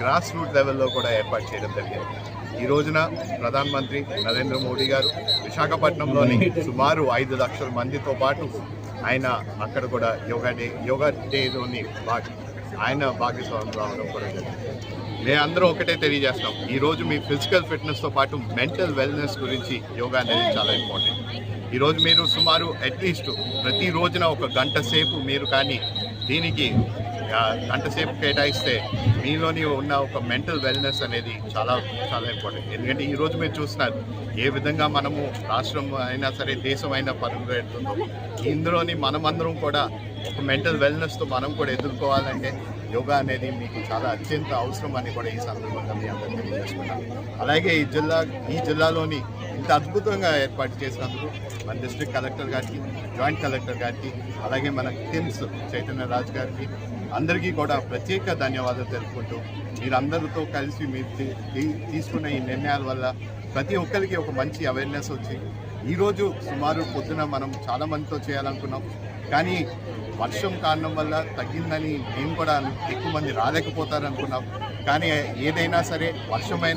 Grass root లెవెల్లో కూడా ఏర్పాటు చేయడం జరిగింది. ఈ రోజున ప్రధానమంత్రి నరేంద్ర మోడీ గారు విశాఖపట్నంలోని సుమారు ఐదు లక్షల మందితో పాటు ఆయన అక్కడ కూడా యోగా డే యోగా డేలోని భాగ ఆయన భాగస్వామ్యం రావడం కూడా జరిగింది. మేమందరం ఒకటే తెలియజేస్తాం ఈరోజు మీ ఫిజికల్ ఫిట్నెస్తో పాటు మెంటల్ వెల్నెస్ గురించి యోగా అనేది చాలా ఇంపార్టెంట్ ఈరోజు మీరు సుమారు అట్లీస్ట్ ప్రతి రోజున ఒక గంట సేపు మీరు కానీ దీనికి గంట సేపు కేటాయిస్తే మీలోని ఉన్న ఒక మెంటల్ వెల్నెస్ అనేది చాలా చాలా ఇంపార్టెంట్. ఎందుకంటే ఈ రోజు మీరు చూస్తున్నారు ఏ విధంగా మనము రాష్ట్రం అయినా సరే దేశం అయినా పరుగులు పెడుతుందో ఇందులోని మనమందరం కూడా ఒక మెంటల్ వెల్నెస్తో మనం కూడా ఎదుర్కోవాలంటే యోగా అనేది మీకు చాలా అత్యంత అవసరం అని కూడా ఈ సందర్భంగా మీ అందరికీ తెలియజేసుకున్నాను అలాగే ఈ జిల్లా ఈ జిల్లాలోని ఇంత అద్భుతంగా ఏర్పాటు చేసినందుకు మన డిస్ట్రిక్ట్ కలెక్టర్ గారికి జాయింట్ కలెక్టర్ గారికి అలాగే మన కిమ్స్ చైతన్య రాజ్ గారికి అందరికీ కూడా ప్రత్యేక ధన్యవాదాలు తెలుపుకుంటూ మీరందరితో కలిసి మీరు తీసుకున్న ఈ నిర్ణయాల వల్ల ప్రతి ఒక్కరికి ఒక మంచి అవేర్నెస్ వచ్చి ఈరోజు సుమారు పొద్దున మనం చాలామందితో చేయాలనుకున్నాం. కానీ వర్షం కారణం వల్ల తగ్గిందని మేము కూడా ఎక్కువ మంది రాలేకపోతారనుకున్నాం. కానీ ఏదైనా సరే వర్షమైన